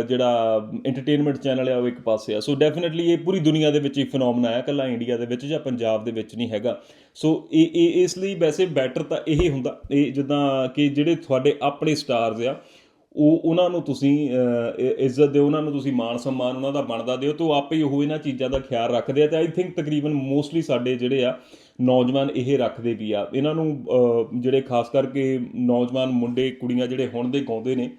ਜਿਹੜਾ ਐਂਟਰਟੇਨਮੈਂਟ ਚੈਨਲ ਆ, ਉਹ ਇੱਕ ਪਾਸੇ ਆ। ਸੋ ਡੈਫੀਨਿਟਲੀ ਇਹ ਪੂਰੀ ਦੁਨੀਆ ਦੇ ਵਿੱਚ ਹੀ ਫੀਨੋਮਨਾ ਆ ਕੱਲਾ ਇੰਡੀਆ ਦੇ ਵਿੱਚ ਜਾਂ ਪੰਜਾਬ ਦੇ ਵਿੱਚ ਨਹੀਂ ਹੈਗਾ। ਸੋ ਇਹ ਇਹ, ਇਸ ਲਈ ਵੈਸੇ ਬੈਟਰ ਤਾਂ ਇਹ ਹੁੰਦਾ, ਇਹ ਜਿੱਦਾਂ ਕਿ ਜਿਹੜੇ ਤੁਹਾਡੇ ਆਪਣੇ ਸਟਾਰਸ ਆ, ਉਹ, ਉਹਨਾਂ ਨੂੰ ਤੁਸੀਂ ਇੱਜ਼ਤ ਦਿਓ, ਉਹਨਾਂ ਨੂੰ ਤੁਸੀਂ ਮਾਣ ਸਨਮਾਨ ਉਹਨਾਂ ਦਾ ਬਣਦਾ ਦਿਓ, ਤੇ ਉਹ ਆਪੇ ਹੀ ਉਹ ਇਹਨਾਂ ਚੀਜ਼ਾਂ ਦਾ ਖਿਆਲ ਰੱਖਦੇ ਆ। ਤੇ ਆਈ ਥਿੰਕ ਤਕਰੀਬਨ ਮੋਸਟਲੀ ਸਾਡੇ ਜਿਹੜੇ ਆ, ਨੌਜਵਾਨ ਇਹ ਰੱਖਦੇ ਵੀ ਆ। ਇਹਨਾਂ ਨੂੰ ਜਿਹੜੇ ਖਾਸ ਕਰਕੇ ਨੌਜਵਾਨ ਮੁੰਡੇ, ਕੁੜੀਆਂ ਜਿਹੜੇ ਹੁਣ ਦੇ ਗਾਉਂਦੇ ਨੇ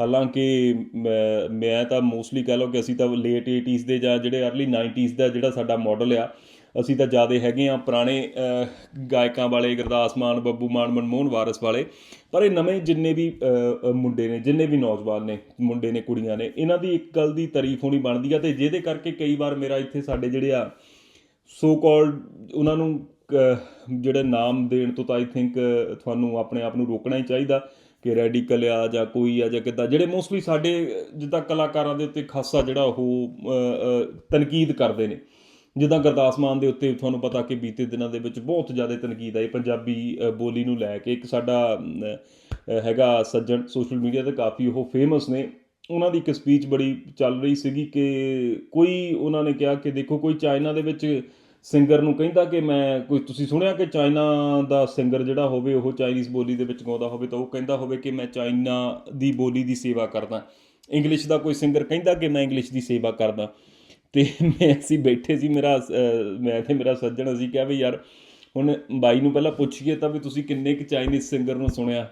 ਹਾਲਾਂਕਿ ਮੈਂ ਮੈਂ ਤਾਂ ਮੋਸਟਲੀ ਕਹਿ ਲਓ ਕਿ ਅਸੀਂ ਤਾਂ ਲੇਟ 80s ਦੇ ਜਾਂ ਜਿਹੜੇ ਅਰਲੀ 90s ਦਾ ਜਿਹੜਾ ਸਾਡਾ ਮਾਡਲ ਆ ਅਸੀਂ ਤਾਂ ਜ਼ਿਆਦਾ ਹੈਗੇ ਆ ਪੁਰਾਣੇ ਗਾਇਕਾਂ ਵਾਲੇ ਗੁਰਦਾਸ ਮਾਨ ਬੱਬੂ ਮਾਨ ਮਨਮੋਹਨ ਵਾਰਸ ਵਾਲੇ। ਪਰ ਇਹ ਨਵੇਂ ਜਿੰਨੇ ਵੀ ਮੁੰਡੇ ਨੇ ਜਿੰਨੇ ਵੀ ਨੌਜਵਾਨ ਨੇ ਮੁੰਡੇ ਨੇ ਕੁੜੀਆਂ ਨੇ ਇਹਨਾਂ ਦੀ ਇੱਕ ਗੱਲ ਦੀ ਤਾਰੀਫ ਹੋਣੀ ਬਣਦੀ ਆ ਤੇ ਜਿਹਦੇ ਕਰਕੇ ਕਈ ਵਾਰ ਮੇਰਾ ਇੱਥੇ ਸਾਡੇ ਜਿਹੜੇ ਆ ਸੋ ਕਾਲਡ ਉਹਨਾਂ ਨੂੰ ਅਹ, ਜਿਹੜੇ ਨਾਮ ਦੇਣ ਤੋਂ ਤਾਂ ਆਈ ਥਿੰਕ ਤੁਹਾਨੂੰ ਆਪਣੇ ਆਪ ਨੂੰ ਰੋਕਣਾ ਹੀ ਚਾਹੀਦਾ। ਕਿ ਰੈਡੀਕਲ ਆ ਜਾਂ ਕੋਈ ਆ ਜਾਂ ਕਿੱਦਾਂ। ਜਿਹੜੇ ਮੋਸਟਲੀ ਸਾਡੇ, ਜਿੱਦਾਂ ਕਲਾਕਾਰਾਂ ਦੇ ਉੱਤੇ ਖਾਸਾ ਜਿਹੜਾ ਉਹ ਤਨਕੀਦ ਕਰਦੇ ਨੇ। ਜਿੱਦਾਂ ਗੁਰਦਾਸ ਮਾਨ ਦੇ ਉੱਤੇ ਤੁਹਾਨੂੰ ਪਤਾ ਕਿ ਬੀਤੇ ਦਿਨਾਂ ਦੇ ਵਿੱਚ ਬਹੁਤ ਜ਼ਿਆਦਾ ਤਨਕੀਦ ਆਈ ਪੰਜਾਬੀ ਬੋਲੀ ਨੂੰ ਲੈ ਕੇ। ਇੱਕ ਸਾਡਾ ਹੈਗਾ ਸੱਜਣ ਸੋਸ਼ਲ ਮੀਡੀਆ ਤੇ ਕਾਫੀ ਉਹ ਫੇਮਸ ਨੇ। ਉਹਨਾਂ ਦੀ ਇੱਕ ਸਪੀਚ ਬੜੀ ਚੱਲ ਰਹੀ ਸੀਗੀ ਕਿ ਕੋਈ ਉਹਨਾਂ ਨੇ ਕਿਹਾ ਕਿ ਦੇਖੋ ਕੋਈ ਚਾਈਨਾ ਦੇ ਵਿੱਚ ਸਿੰਗਰ ਨੂੰ ਕਹਿੰਦਾ ਕਿ ਮੈਂ ਕੋਈ ਤੁਸੀਂ ਸੁਣਿਆ ਕਿ ਚਾਈਨਾ ਦਾ ਸਿੰਗਰ ਜਿਹੜਾ ਹੋਵੇ, ਉਹ ਚਾਈਨੀਜ਼ ਬੋਲੀ ਦੇ ਵਿੱਚ ਗਾਉਂਦਾ ਹੋਵੇ ਤਾਂ ਉਹ ਕਹਿੰਦਾ ਹੋਵੇ ਕਿ ਮੈਂ ਚਾਈਨਾ ਦੀ ਬੋਲੀ ਦੀ ਸੇਵਾ ਕਰਦਾ। ਇੰਗਲਿਸ਼ ਦਾ ਕੋਈ ਸਿੰਗਰ ਕਹਿੰਦਾ ਕਿ ਮੈਂ ਇੰਗਲਿਸ਼ ਦੀ ਸੇਵਾ ਕਰਦਾ। ਤੇ ਮੈਂ, ਅਸੀਂ ਬੈਠੇ ਸੀ, ਮੇਰਾ ਮੈਂ ਤੇ ਮੇਰਾ ਸੱਜਣ ਅਸੀਂ ਕਿਹਾ ਵੀ ਯਾਰ, ਹੁਣ ਬਾਈ ਨੂੰ ਪਹਿਲਾਂ ਪੁੱਛੀਏ ਤਾਂ ਵੀ ਤੁਸੀਂ ਕਿੰਨੇ ਕੁ ਚਾਈਨੀਜ਼ ਸਿੰਗਰ ਨੂੰ ਸੁਣਿਆ?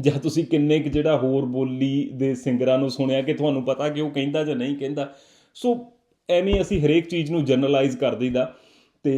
ਜਾਂ ਤੁਸੀਂ ਕਿੰਨੇ ਕੁ ਜਿਹੜਾ ਹੋਰ ਬੋਲੀ ਦੇ ਸਿੰਗਰਾਂ ਨੂੰ ਸੁਣਿਆ ਕਿ ਤੁਹਾਨੂੰ ਪਤਾ ਕਿ ਉਹ ਕਹਿੰਦਾ ਜਾਂ ਨਹੀਂ ਕਹਿੰਦਾ? ਸੋ ਐਵੇਂ ਅਸੀਂ ਹਰੇਕ ਚੀਜ਼ ਨੂੰ ਜਨਰਲਾਈਜ਼ ਕਰ ਦਈਦਾ। ਤੇ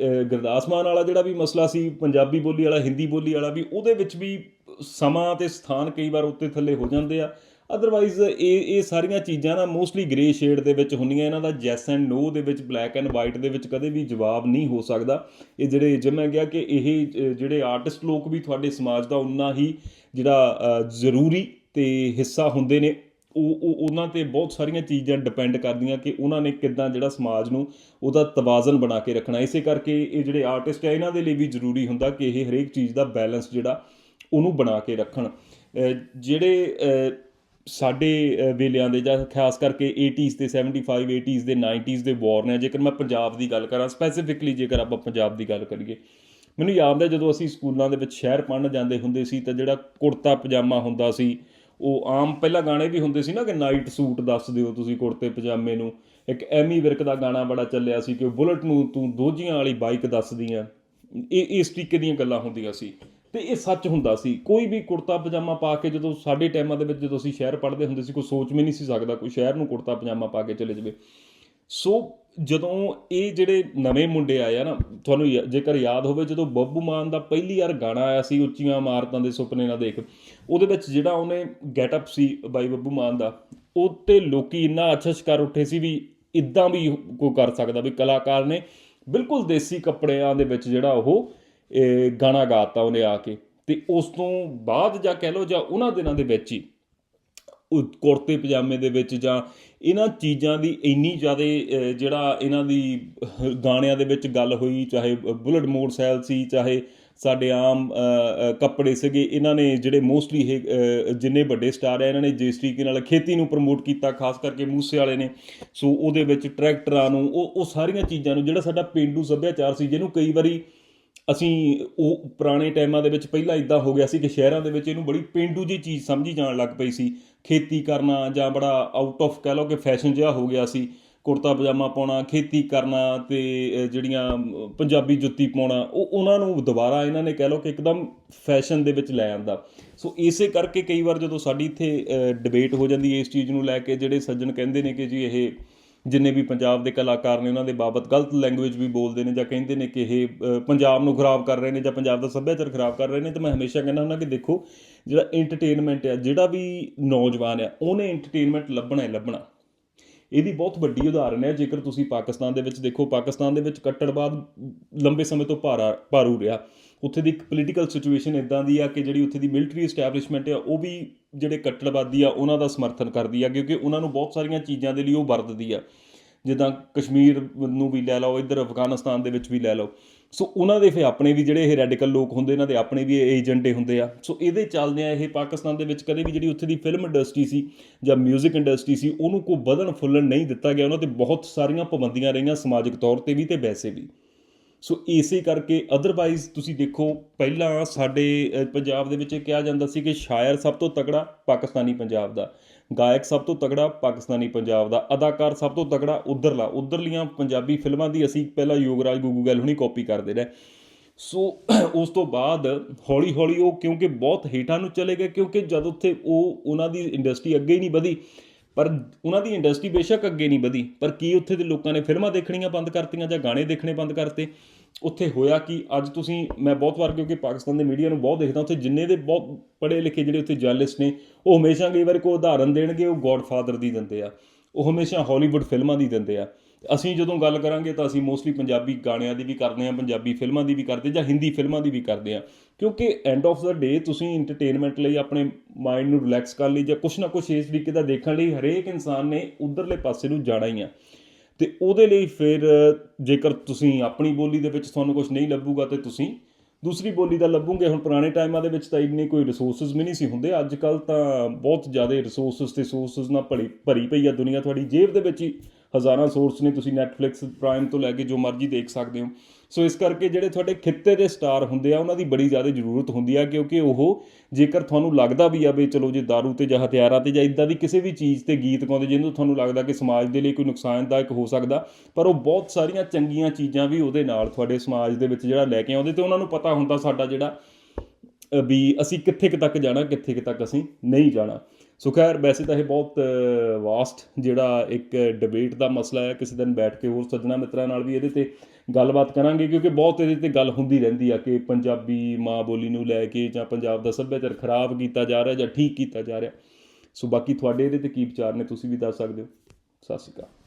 ਅ, ਗੁਰਦਾਸ ਮਾਨ ਵਾਲਾ ਜਿਹੜਾ ਵੀ ਮਸਲਾ ਸੀ ਪੰਜਾਬੀ ਬੋਲੀ ਵਾਲਾ ਹਿੰਦੀ ਬੋਲੀ ਵਾਲਾ ਵੀ ਉਹਦੇ ਵਿੱਚ ਵੀ ਸਮਾਂ ਤੇ ਸਥਾਨ ਕਈ ਵਾਰ ਉੱਤੇ ਥੱਲੇ ਹੋ ਜਾਂਦੇ ਆ। ਅਦਰਵਾਈਜ਼ ਇਹ ਇਹ ਸਾਰੀਆਂ ਚੀਜ਼ਾਂ ਨਾ ਮੋਸਟਲੀ ਗ੍ਰੇ ਸ਼ੇਡ ਦੇ ਵਿੱਚ ਹੁੰਦੀਆਂ। ਇਹਨਾਂ ਦਾ ਯੈਸ ਐਂਡ ਨੋ ਦੇ ਵਿੱਚ ਬਲੈਕ ਐਂਡ ਵਾਈਟ ਦੇ ਵਿੱਚ ਕਦੇ ਵੀ ਜਵਾਬ ਨਹੀਂ ਹੋ ਸਕਦਾ। ਇਹ ਜਿਹੜੇ ਜਿਵੇਂ ਮੈਂ ਕਿਹਾ ਕਿ ਇਹ ਜਿਹੜੇ ਆਰਟਿਸਟ ਲੋਕ ਵੀ ਤੁਹਾਡੇ ਸਮਾਜ ਦਾ ਉਨਾ ਹੀ ਜਿਹੜਾ ਜ਼ਰੂਰੀ ਤੇ ਹਿੱਸਾ ਹੁੰਦੇ ਨੇ ਉਹ ਉਹ, ਉਹਨਾਂ ਤੇ ਬਹੁਤ ਸਾਰੀਆਂ ਚੀਜ਼ਾਂ ਡਿਪੈਂਡ ਕਰਦੀਆਂ ਕਿ ਉਹਨਾਂ ਨੇ ਕਿੱਦਾਂ ਜਿਹੜਾ ਸਮਾਜ ਨੂੰ ਉਹਦਾ ਤਵਾਜ਼ਨ ਬਣਾ ਕੇ ਰੱਖਣਾ। ਇਸੇ ਕਰਕੇ ਇਹ ਜਿਹੜੇ ਆਰਟਿਸਟ ਆ, ਇਹਨਾਂ ਦੇ ਲਈ ਵੀ ਜ਼ਰੂਰੀ ਹੁੰਦਾ ਕਿ ਇਹ ਹਰੇਕ ਚੀਜ਼ ਦਾ ਬੈਲੈਂਸ ਜਿਹੜਾ ਉਹਨੂੰ ਬਣਾ ਕੇ ਰੱਖਣ। ਜਿਹੜੇ ਸਾਡੇ ਵੇਲਿਆਂ ਦੇ ਜਾਂ ਖਾਸ ਕਰਕੇ 80s ਤੇ 75 80s ਦੇ 90s ਦੇ ਵਾਰ ਨੇ, ਜੇਕਰ ਮੈਂ ਪੰਜਾਬ ਦੀ ਗੱਲ ਕਰਾਂ ਸਪੈਸੀਫਿਕਲੀ ਜੇਕਰ ਆਪਾਂ ਪੰਜਾਬ ਦੀ ਗੱਲ ਕਰੀਏ, ਮੈਨੂੰ ਯਾਦ ਹੈ ਜਦੋਂ ਅਸੀਂ ਸਕੂਲਾਂ ਦੇ ਵਿੱਚ ਸ਼ਹਿਰ ਪੜ੍ਹਨ ਜਾਂਦੇ ਹੁੰਦੇ ਸੀ ਤਾਂ ਜਿਹੜਾ ਕੁੜਤਾ ਪਜਾਮਾ ਹੁੰਦਾ ਸੀ ਉਹ ਆਮ ਪਹਿਲਾਂ ਗਾਣੇ ਵੀ ਹੁੰਦੇ ਸੀ ਨਾ ਕਿ ਨਾਈਟ ਸੂਟ ਦੱਸ ਦਿਓ ਤੁਸੀਂ ਕੁੜਤੇ ਪਜਾਮੇ ਨੂੰ। ਇੱਕ ਐਮੀ ਵਿਰਕ ਦਾ ਗਾਣਾ ਬੜਾ ਚੱਲਿਆ ਸੀ ਕਿ ਬੁਲਟ ਨੂੰ ਤੂੰ ਦੋਜੀਆਂ ਵਾਲੀ ਬਾਈਕ ਦੱਸਦੀ ਆ ਇਹ, ਇਸ ਤਰੀਕੇ ਦੀਆਂ ਗੱਲਾਂ ਹੁੰਦੀਆਂ ਸੀ। ਤੇ ਇਹ ਸੱਚ ਹੁੰਦਾ ਸੀ। ਕੋਈ ਵੀ ਕੁੜਤਾ ਪਜਾਮਾ ਪਾ ਕੇ ਜਦੋਂ ਸਾਡੇ ਟਾਈਮਾਂ ਦੇ ਵਿੱਚ ਜਦੋਂ ਅਸੀਂ ਸ਼ਹਿਰ ਪੜ੍ਹਦੇ ਹੁੰਦੇ ਸੀ, ਕੋਈ ਸੋਚ ਵੀ ਨਹੀਂ ਸੀ ਸਕਦਾ ਕੋਈ ਸ਼ਹਿਰ ਨੂੰ ਕੁੜਤਾ ਪਜਾਮਾ ਪਾ ਕੇ ਚਲੇ ਜਾਵੇ। ਸੋ ਜਦੋਂ ਇਹ ਜਿਹੜੇ ਨਵੇਂ ਮੁੰਡੇ ਆਏ ਆ ਨਾ, ਤੁਹਾਨੂੰ ਯਾ- ਜੇਕਰ ਯਾਦ ਹੋਵੇ, ਜਦੋਂ ਬੱਬੂ ਮਾਨ ਦਾ ਪਹਿਲੀ ਵਾਰ ਗਾਣਾ ਆਇਆ ਸੀ, ਉੱਚੀਆਂ ਇਮਾਰਤਾਂ ਦੇ ਸੁਪਨੇ ਨਾ ਦੇਖ, ਉਹਦੇ ਵਿੱਚ ਜਿਹੜਾ ਉਹਨੇ ਗੈਟਅਪ ਸੀ ਬਾਈ ਬੱਬੂ ਮਾਨ ਦਾ ਉਹ ਤੇ ਲੋਕੀ ਇੰਨਾ ਅੱਛਾ ਕਰ ਉੱਠੇ ਸੀ ਵੀ ਇਦਾਂ ਵੀ ਕੋਈ ਕਰ ਸਕਦਾ, ਵੀ ਕਲਾਕਾਰ ਨੇ ਬਿਲਕੁਲ ਦੇਸੀ ਕੱਪੜਿਆਂ ਦੇ ਵਿੱਚ ਜਿਹੜਾ ਉਹ, ਇਹ ਗਾਣਾ ਗਾਤਾ ਉਹਨੇ ਆ ਕੇ। ਤੇ ਉਸ ਤੋਂ ਬਾਅਦ ਜਾਂ ਕਹਿ ਲਓ ਜਾਂ ਉਹਨਾਂ ਦਿਨਾਂ ਦੇ ਵਿੱਚ ਹੀ ਕੁੜਤੇ ਪਜਾਮੇ ਦੇ ਵਿੱਚ ਜਾਂ ਇਹਨਾਂ ਚੀਜ਼ਾਂ ਦੀ ਇੰਨੀ ਜ਼ਿਆਦਾ ਜਿਹੜਾ ਇਹਨਾਂ ਦੀ ਗਾਣਿਆਂ ਦੇ ਵਿੱਚ ਗੱਲ ਹੋਈ, ਚਾਹੇ ਬੁਲਟ ਮੋਟਰਸਾਈਕਲ ਸੀ, ਚਾਹੇ ਸਾਡੇ ਆਮ ਕੱਪੜੇ ਸੀਗੇ, ਇਹਨਾਂ ਨੇ ਜਿਹੜੇ ਮੋਸਟਲੀ ਇਹ ਜਿੰਨੇ ਵੱਡੇ ਸਟਾਰ ਆ, ਇਹਨਾਂ ਨੇ ਜਿਸ ਤਰੀਕੇ ਨਾਲ ਖੇਤੀ ਨੂੰ ਪ੍ਰਮੋਟ ਕੀਤਾ, ਖਾਸ ਕਰਕੇ ਮੂਸੇ ਵਾਲੇ ਨੇ। ਸੋ ਉਹਦੇ ਵਿੱਚ ਟਰੈਕਟਰਾਂ ਨੂੰ, ਉਹ ਉਹ ਸਾਰੀਆਂ ਚੀਜ਼ਾਂ ਨੂੰ, ਜਿਹੜਾ ਸਾਡਾ ਪਿੰਡੂ ਸੱਭਿਆਚਾਰ ਸੀ, ਜਿਹਨੂੰ ਕਈ ਵਾਰੀ ਅਸੀਂ ਉਹ ਪੁਰਾਣੇ ਟਾਈਮਾਂ ਦੇ ਵਿੱਚ ਪਹਿਲਾਂ ਇਦਾਂ ਹੋ ਗਿਆ ਸੀ ਕਿ ਸ਼ਹਿਰਾਂ ਦੇ ਵਿੱਚ ਇਹਨੂੰ ਬੜੀ ਪਿੰਡੂ ਜੀ ਚੀਜ਼ ਸਮਝੀ ਜਾਣ ਲੱਗ ਪਈ ਸੀ। ਖੇਤੀ ਕਰਨਾ ਜਾਂ ਬੜਾ ਆਊਟ ਆਫ ਕਹਿ ਲਓ ਕਿ ਫੈਸ਼ਨ ਜਿਹਾ ਹੋ ਗਿਆ ਸੀ, ਕੁੜਤਾ ਪਜਾਮਾ ਪਾਉਣਾ, ਖੇਤੀ ਕਰਨਾ ਤੇ ਜਿਹੜੀਆਂ ਪੰਜਾਬੀ ਜੁੱਤੀ ਪਾਉਣਾ, ਉਹ ਉਹਨਾਂ ਨੂੰ ਦੁਬਾਰਾ ਇਹਨਾਂ ਨੇ ਕਹਿ ਲਓ ਕਿ ਇੱਕਦਮ ਫੈਸ਼ਨ ਦੇ ਵਿੱਚ ਲੈ ਆਂਦਾ। ਸੋ ਇਸੇ ਕਰਕੇ ਕਈ ਵਾਰ ਜਦੋਂ ਸਾਡੀ ਇੱਥੇ ਡਿਬੇਟ ਹੋ ਜਾਂਦੀ ਹੈ ਇਸ ਚੀਜ਼ ਨੂੰ ਲੈ ਕੇ, ਜਿਹੜੇ ਸੱਜਣ ਕਹਿੰਦੇ ਨੇ ਕਿ ਜੀ ਇਹ ਜਿੰਨੇ ਵੀ ਪੰਜਾਬ ਦੇ ਕਲਾਕਾਰ ਨੇ ਉਹਨਾਂ ਦੇ ਬਾਬਤ ਗਲਤ ਲੈਂਗੁਏਜ ਵੀ ਬੋਲਦੇ ਨੇ ਜਾਂ ਕਹਿੰਦੇ ਨੇ ਕਿ ਇਹ ਪੰਜਾਬ ਨੂੰ ਖਰਾਬ ਕਰ ਰਹੇ ਨੇ ਜਾਂ ਪੰਜਾਬ ਦਾ ਸੱਭਿਆਚਾਰ ਖਰਾਬ ਕਰ ਰਹੇ ਨੇ, ਤਾਂ ਮੈਂ ਹਮੇਸ਼ਾ ਕਹਿੰਦਾ ਹੁੰਦਾ ਕਿ ਦੇਖੋ, ਜਿਹੜਾ ਐਂਟਰਟੇਨਮੈਂਟ ਆ, ਜਿਹੜਾ ਵੀ ਨੌਜਵਾਨ ਹੈ ਉਹਨੇ ਐਂਟਰਟੇਨਮੈਂਟ ਲੱਭਣਾ ਹੀ ਲੱਭਣਾ। ਇਹਦੀ ਬਹੁਤ ਵੱਡੀ ਉਦਾਹਰਨ ਹੈ, ਜੇਕਰ ਤੁਸੀਂ ਪਾਕਿਸਤਾਨ ਦੇ ਵਿੱਚ ਦੇਖੋ, ਪਾਕਿਸਤਾਨ ਦੇ ਵਿੱਚ ਕੱਟੜਵਾਦ ਲੰਬੇ ਸਮੇਂ ਤੋਂ ਭਾਰਾ, ਭਾਰੂ ਰਿਹਾ। ਉੱਥੇ ਦੀ ਇੱਕ ਪੋਲੀਟੀਕਲ ਸਿਚੁਏਸ਼ਨ ਇਦਾਂ ਦੀ ਆ ਕਿ ਜਿਹੜੀ ਉੱਥੇ ਦੀ ਮਿਲਟਰੀ ਐਸਟੈਬਲਿਸ਼ਮੈਂਟ ਆ, ਉਹ ਵੀ ਜਿਹੜੇ ਕੱਟੜਵਾਦੀ ਆ, ਉਹਨਾਂ ਦਾ ਸਮਰਥਨ ਕਰਦੀ ਆ, ਕਿਉਂਕਿ ਉਹਨਾਂ ਨੂੰ ਬਹੁਤ ਸਾਰੀਆਂ ਚੀਜ਼ਾਂ ਦੇ ਲਈ ਉਹ ਵਰਤਦੀ ਆ। ਜਿੱਦਾਂ ਕਸ਼ਮੀਰ ਨੂੰ ਵੀ ਲੈ ਲਓ, ਇੱਧਰ ਅਫਗਾਨਿਸਤਾਨ ਦੇ ਵਿੱਚ ਵੀ ਲੈ ਲਓ। ਸੋ ਉਹਨਾਂ ਦੇ ਫਿਰ ਆਪਣੇ ਵੀ ਜਿਹੜੇ ਇਹ ਰੈਡੀਕਲ ਲੋਕ ਹੁੰਦੇ, ਇਹਨਾਂ ਦੇ ਆਪਣੇ ਵੀ ਏਜੰਡੇ ਹੁੰਦੇ ਆ। ਸੋ ਇਹਦੇ ਚੱਲਦੇ ਆ, ਇਹ ਪਾਕਿਸਤਾਨ ਦੇ ਵਿੱਚ ਕਦੇ ਵੀ ਜਿਹੜੀ ਉੱਥੇ ਦੀ ਫਿਲਮ ਇੰਡਸਟਰੀ ਸੀ ਜਾਂ 뮤직 ਇੰਡਸਟਰੀ ਸੀ, ਉਹਨੂੰ ਕੋਈ ਵਧਣ ਫੁੱਲਣ ਨਹੀਂ ਦਿੱਤਾ ਗਿਆ। ਉਹਨਾਂ ਤੇ ਬਹੁਤ ਸਾਰੀਆਂ ਪਾਬੰਦੀਆਂ ਰਹੀਆਂ ਸਮਾਜਿਕ ਤੌਰ ਤੇ ਵੀ ਤੇ ਵੈਸੇ ਵੀ। ਸੋ ਇਸੇ ਕਰਕੇ ਅਦਰਵਾਈਜ਼ ਤੁਸੀਂ ਦੇਖੋ, ਪਹਿਲਾਂ ਸਾਡੇ ਪੰਜਾਬ ਦੇ ਵਿੱਚ ਕਿਹਾ ਜਾਂਦਾ ਸੀ ਕਿ ਸ਼ਾਇਰ ਸਭ ਤੋਂ ਤਕੜਾ ਪਾਕਿਸਤਾਨੀ ਪੰਜਾਬ ਦਾ, ਗਾਇਕ ਸਭ ਤੋਂ ਤਕੜਾ ਪਾਕਿਸਤਾਨੀ ਪੰਜਾਬ ਦਾ, ਅਦਾਕਾਰ ਸਭ ਤੋਂ ਤਕੜਾ ਉਧਰਲਾ, ਉਧਰਲੀਆਂ ਪੰਜਾਬੀ ਫਿਲਮਾਂ ਦੀ ਅਸੀਂ ਪਹਿਲਾਂ ਯੋਗਰਾਜ ਗੁੱਗੂ ਹੁਣੀ ਕਾਪੀ ਕਰਦੇ ਰਹੇ। ਸੋ [CLEARS THROAT] ਉਸ ਤੋਂ ਬਾਅਦ ਹੌਲੀ ਹੌਲੀ ਉਹ ਕਿਉਂਕਿ ਬਹੁਤ ਹੇਠਾਂ ਨੂੰ ਚਲੇ ਗਏ, ਕਿਉਂਕਿ ਜਦ ਉੱਥੇ ਉਹ, ਉਹਨਾਂ ਦੀ ਇੰਡਸਟਰੀ ਅੱਗੇ ਹੀ ਨਹੀਂ ਵਧੀ ਪਰ ਉਹਨਾਂ ਦੀ ਇੰਡਸਟਰੀ ਬੇਸ਼ੱਕ ਅੱਗੇ ਨਹੀਂ ਵਧੀ। ਪਰ ਕੀ ਉੱਥੇ ਦੇ ਲੋਕਾਂ ਨੇ ਫਿਲਮਾਂ ਦੇਖਣੀਆਂ ਬੰਦ ਕਰਤੀਆਂ ਜਾਂ ਗਾਣੇ ਦੇਖਣੇ ਬੰਦ ਕਰਤੇ? ਉੱਥੇ ਹੋਇਆ ਕਿ? ਅੱਜ ਤੁਸੀਂ, ਮੈਂ ਬਹੁਤ ਵਾਰ ਕਿਉਂਕਿ ਪਾਕਿਸਤਾਨ ਦੇ ਮੀਡੀਆ ਨੂੰ ਬਹੁਤ ਦੇਖਦਾ, ਉੱਥੇ ਜਿੰਨੇ ਦੇ ਬਹੁਤ ਪੜ੍ਹੇ ਲਿਖੇ ਜਿਹੜੇ ਉੱਥੇ ਜਰਨਲਿਸਟ ਨੇ, ਉਹ ਹਮੇਸ਼ਾ ਕਈ ਵਾਰ ਕੋਈ ਉਦਾਹਰਨ ਦੇਣਗੇ, ਉਹ ਗੋਡਫਾਦਰ ਦੀ ਦਿੰਦੇ ਆ। ਉਹ ਹਮੇਸ਼ਾ ਹਾਲੀਵੁੱਡ ਫਿਲਮਾਂ ਦੀ ਦਿੰਦੇ ਆ। ਅਸੀਂ ਜਦੋਂ ਗੱਲ ਕਰਾਂਗੇ ਤਾਂ ਅਸੀਂ ਮੋਸਟਲੀ ਪੰਜਾਬੀ ਗਾਣਿਆਂ ਦੀ ਵੀ ਕਰਦੇ ਆ ਪੰਜਾਬੀ ਫਿਲਮਾਂ ਦੀ ਵੀ ਕਰਦੇ ਜਾਂ ਹਿੰਦੀ ਫਿਲਮਾਂ ਦੀ ਵੀ ਕਰਦੇ ਆ ਕਿਉਂਕਿ ਐਂਡ ਆਫ ਦਾ ਡੇ ਤੁਸੀਂ ਐਂਟਰਟੇਨਮੈਂਟ ਲਈ ਆਪਣੇ ਮਾਈਂਡ ਨੂੰ ਰਿਲੈਕਸ ਕਰਨ ਲਈ ਜਾਂ ਕੁਛ ਨਾ ਕੁਛ ਇਸ ਤਰੀਕੇ ਦਾ ਦੇਖਣ ਲਈ ਹਰੇਕ ਇਨਸਾਨ ਨੇ ਉਧਰਲੇ ਪਾਸੇ ਨੂੰ ਜਾਣਾ ਹੀ ਆ। ਤੇ ਉਹਦੇ ਲਈ ਫਿਰ ਜੇਕਰ ਤੁਸੀਂ ਆਪਣੀ ਬੋਲੀ ਦੇ ਵਿੱਚ ਤੁਹਾਨੂੰ ਕੁਝ ਨਹੀਂ ਲੱਭੂਗਾ ਤੇ ਤੁਸੀਂ ਦੂਸਰੀ ਬੋਲੀ ਦਾ ਲੱਭੂਗੇ। ਹੁਣ ਪੁਰਾਣੇ ਟਾਈਮਾਂ ਦੇ ਵਿੱਚ ਤਾਂ ਇੰਨੇ ਕੋਈ ਰਿਸੋਰਸਸ ਵੀ ਨਹੀਂ ਸੀ ਹੁੰਦੇ। ਅੱਜ ਕੱਲ ਤਾਂ ਬਹੁਤ ਜ਼ਿਆਦਾ ਰਿਸੋਰਸਸ ਤੇ ਸੋਰਸਸ ਨਾਲ ਭਰੀ ਭਰੀ ਪਈ ਆ ਦੁਨੀਆ। ਤੁਹਾਡੀ ਜੇਬ ਦੇ ਵਿੱਚ ਹੀ ਹਜ਼ਾਰਾਂ ਸੋਰਸ ਨੇ ਤੁਸੀਂ ਨੈਟਫਲਿਕਸ ਪ੍ਰਾਈਮ ਤੋਂ ਲੈ ਕੇ ਜੋ ਮਰਜ਼ੀ ਦੇਖ ਸਕਦੇ ਹੋ। ਸੋ ਇਸ ਕਰਕੇ ਜਿਹੜੇ ਤੁਹਾਡੇ ਖਿੱਤੇ ਦੇ ਸਟਾਰ ਹੁੰਦੇ ਆ, ਉਹਨਾਂ ਦੀ ਬੜੀ ਜ਼ਿਆਦਾ ਜ਼ਰੂਰਤ ਹੁੰਦੀ ਆ, ਕਿਉਂਕਿ ਉਹ ਜੇਕਰ ਤੁਹਾਨੂੰ ਲੱਗਦਾ ਵੀ ਆ ਵੀ ਚਲੋ ਜੇ दारू ਤੇ ਜਾਂ ਹਥਿਆਰਾਂ ਤੇ ਜਾਂ ਇਦਾਂ ਦੀ ਕਿਸੇ ਵੀ ਚੀਜ਼ ਤੇ ਗੀਤ ਗਾਉਂਦੇ, ਜਿਹਨੂੰ ਤੁਹਾਨੂੰ ਲੱਗਦਾ ਕਿ ਸਮਾਜ ਦੇ ਲਈ ਕੋਈ ਨੁਕਸਾਨਦਾਇਕ ਹੋ ਸਕਦਾ, ਪਰ ਉਹ ਬਹੁਤ ਸਾਰੀਆਂ ਚੰਗੀਆਂ ਚੀਜ਼ਾਂ ਵੀ ਉਹਦੇ ਨਾਲ ਤੁਹਾਡੇ ਸਮਾਜ ਦੇ ਵਿੱਚ ਜਿਹੜਾ ਲੈ ਕੇ ਆਉਂਦੇ, ਤੇ ਉਹਨਾਂ ਨੂੰ ਪਤਾ ਹੁੰਦਾ ਸਾਡਾ ਜਿਹੜਾ ਵੀ ਅਸੀਂ ਕਿੱਥੇ ਕੁ ਤੱਕ ਜਾਣਾ, ਕਿੱਥੇ ਕੁ ਤੱਕ ਅਸੀਂ ਨਹੀਂ ਜਾਣਾ। ਸੋ ਖੈਰ, ਵੈਸੇ ਤਾਂ ਇਹ ਬਹੁਤ ਵਾਸਟ ਜਿਹੜਾ ਇੱਕ ਡਿਬੇਟ ਦਾ ਮਸਲਾ ਹੈ, ਕਿਸੇ ਦਿਨ ਬੈਠ ਕੇ ਹੋਰ ਸੱਜਣਾ ਮਿੱਤਰਾਂ ਨਾਲ ਵੀ ਇਹਦੇ ਤੇ ਗੱਲਬਾਤ ਕਰਾਂਗੇ, ਕਿਉਂਕਿ ਬਹੁਤ ਇਹਦੇ ਤੇ ਗੱਲ ਹੁੰਦੀ ਰਹਿੰਦੀ ਆ ਕਿ ਪੰਜਾਬੀ ਮਾਂ ਬੋਲੀ ਨੂੰ ਲੈ ਕੇ ਜਾਂ ਪੰਜਾਬ ਦਾ ਸੱਭਿਆਚਾਰ ਖਰਾਬ ਕੀਤਾ ਜਾ ਰਿਹਾ ਜਾਂ ਠੀਕ ਕੀਤਾ ਜਾ ਰਿਹਾ। ਸੋ ਬਾਕੀ ਤੁਹਾਡੇ ਇਹਦੇ ਤੇ ਕੀ ਵਿਚਾਰ ਨੇ, ਤੁਸੀਂ ਵੀ ਦੱਸ ਸਕਦੇ ਹੋ। ਸਤਿ ਸ਼੍ਰੀ ਅਕਾਲ।